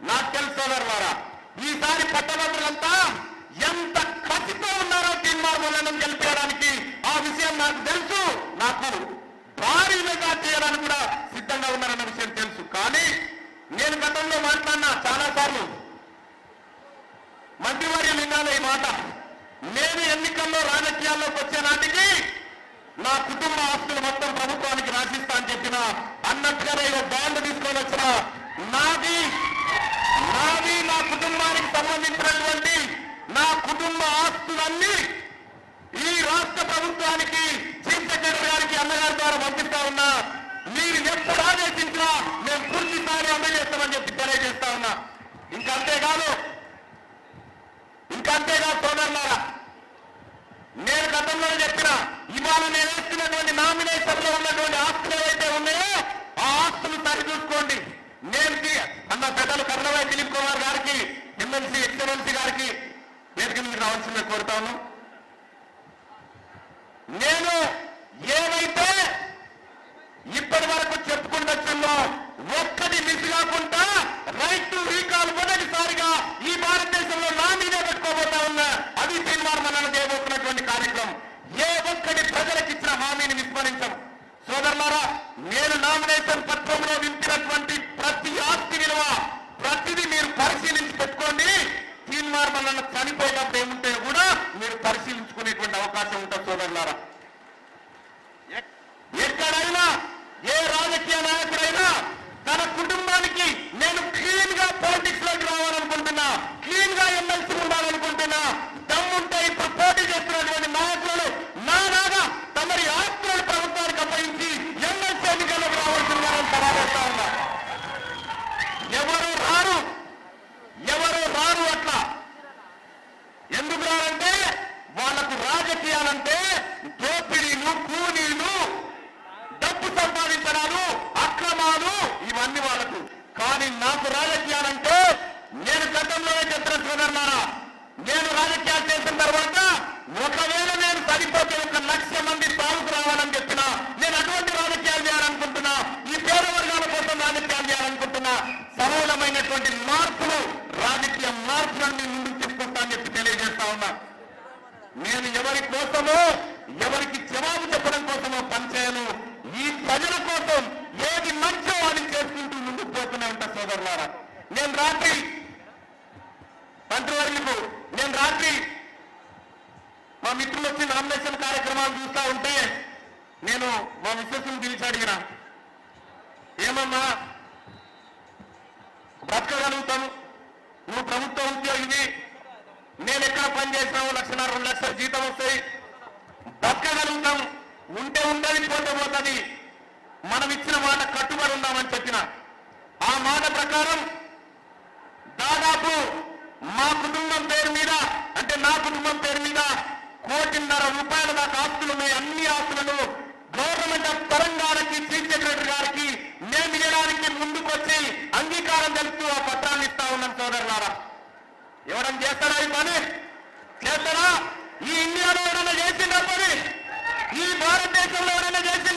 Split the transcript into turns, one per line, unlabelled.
నాకు తెలుసు సోదరులారా ఈసారి పట్టభద్రులంతా ఎంత కసితో ఉన్నారో తీర్మానం గెలిపేయడానికి ఆ విషయం నాకు తెలుసు. నాకు భారీ మెగా చేయడానికి కూడా సిద్ధంగా ఉన్నారన్న విషయం తెలుసు. కానీ నేను గతంలో మాట్లాడినా చాలా సార్లు మంత్రివర్య లింగాల ఈ మాట నేను ఎన్నికల్లో రాజకీయాల్లోకి వచ్చే నాటికి నా కుటుంబ ఆస్తులు మొత్తం ప్రభుత్వానికి రాసిస్తా అని చెప్పిన అన్నట్టుగా ఏదో బాండ్ తీసుకొని వచ్చిన కుటుంబానికి సంబంధించినటువంటి నా కుటుంబ ఆస్తులన్నీ ఈ రాష్ట్ర ప్రభుత్వానికి చీఫ్ సెక్రటరీ గారికి అన్నగారి ద్వారా పంపిస్తా ఉన్నా. మీరు ఎప్పుడు ఆదేశించినా మేము పూర్తి స్థాయి అమలు చేస్తామని చెప్పి తెలియజేస్తా ఉన్నా. ఇంకా అంతేకాదు ఇంకా అంతేకాదు సోదరులారా నేను గతంలో చెప్పిన ఇవాళ నేను వేస్తున్నటువంటి నామినేషన్లో ఉన్నటువంటి ఆస్తులు ఏవైతే ఉన్నాయో ఆ ఆస్తులు సరిచూసుకోండి. నేను అన్న పెద్దలు కర్ణవాయి దిలీప్ కుమార్ గారికి కోరుతాను నేను ఏవైతే ఇప్పటి వరకు చెప్పుకుంటూ వచ్చామో ఒక్కటి మిస్ కాకుండా రైట్ టు రీకాల్ మొదటిసారిగా ఈ భారతదేశంలో నా మీదే పెట్టుకోబోతా ఉన్నా అది తీర్మానం చేయబోతున్నటువంటి కార్యక్రమం. ఏ ఒక్కటి ప్రజలకు ఇచ్చిన హామీని విస్మరించం. సోదరులారా నేను నామినేషన్ పత్రంలో నింపినటువంటి ప్రతి ఆస్తి విలువ ప్రతిదీ మీరు పరిశీలించి పెట్టుకోండి. తీర్మానం చనిపోయినప్పుడు ఏముంటే మీరు పరిశీలించుకునేటువంటి అవకాశం ఉంటుంది సోదరులారా. ఎక్కడైనా ఏ రాజకీయ నాయకుడైనా రాజకీయాలంటే దోపిడీలు కూలీలు డబ్బు సంపాదించడాలు అక్రమాలు ఇవన్నీ వాళ్ళకు. కానీ నాకు రాజకీయాలంటే నేను గతంలోనే చెప్పిన సోదరులారా నేను రాజకీయాలు చేసిన తర్వాత ఒకవేళ నేను సరిపోతే ఒక లక్ష మంది తాలూకు రావాలని చెప్పిన నేను అటువంటి రాజకీయాలు చేయాలనుకుంటున్నా ఈ పేద వర్గాల కోసం రాజకీయాలు చేయాలనుకుంటున్నా సమూలమైనటువంటి మార్పులు రాజకీయ మార్పులను నేను ఎవరి కోసమో ఎవరికి జవాబు చెప్పడం కోసమో పనిచేయను. ఈ ప్రజల కోసం ఏది మంచో అని చేసుకుంటూ ముందుకు పోతూనే ఉంటా సోదరులారా. నేను రాత్రి మంత్రివర్యులకు నేను రాత్రి మా మిత్రులు వచ్చి నామినేషన్ కార్యక్రమాలు చూస్తా ఉంటే నేను మా మిస్సెస్ని పిలిచి అడిగిన ఏమమ్మా బ్రతకగలుగుతాను. నువ్వు ప్రభుత్వ ఉద్యోగివి. నేను ఎక్కడ పని చేసినావు లక్షన్నర రెండు ఆ మాట ప్రకారం దాదాపు మా కుటుంబం పేరు మీద అంటే నా కుటుంబం పేరు మీద కోటిన్నర రూపాయల దాకా ఆస్తులు ఉన్నాయి. అన్ని ఆస్తులను గవర్నమెంట్ ఆఫ్ తెలంగాణకి చీఫ్ సెక్రటరీ గారికి నేను ఇవ్వడానికి ముందుకొచ్చి అంగీకారం తెలుపుతూ ఆ పత్రాన్ని ఇస్తా ఉన్నాం సోదరులారా. ఎవడం చేస్తారా ఈ పని?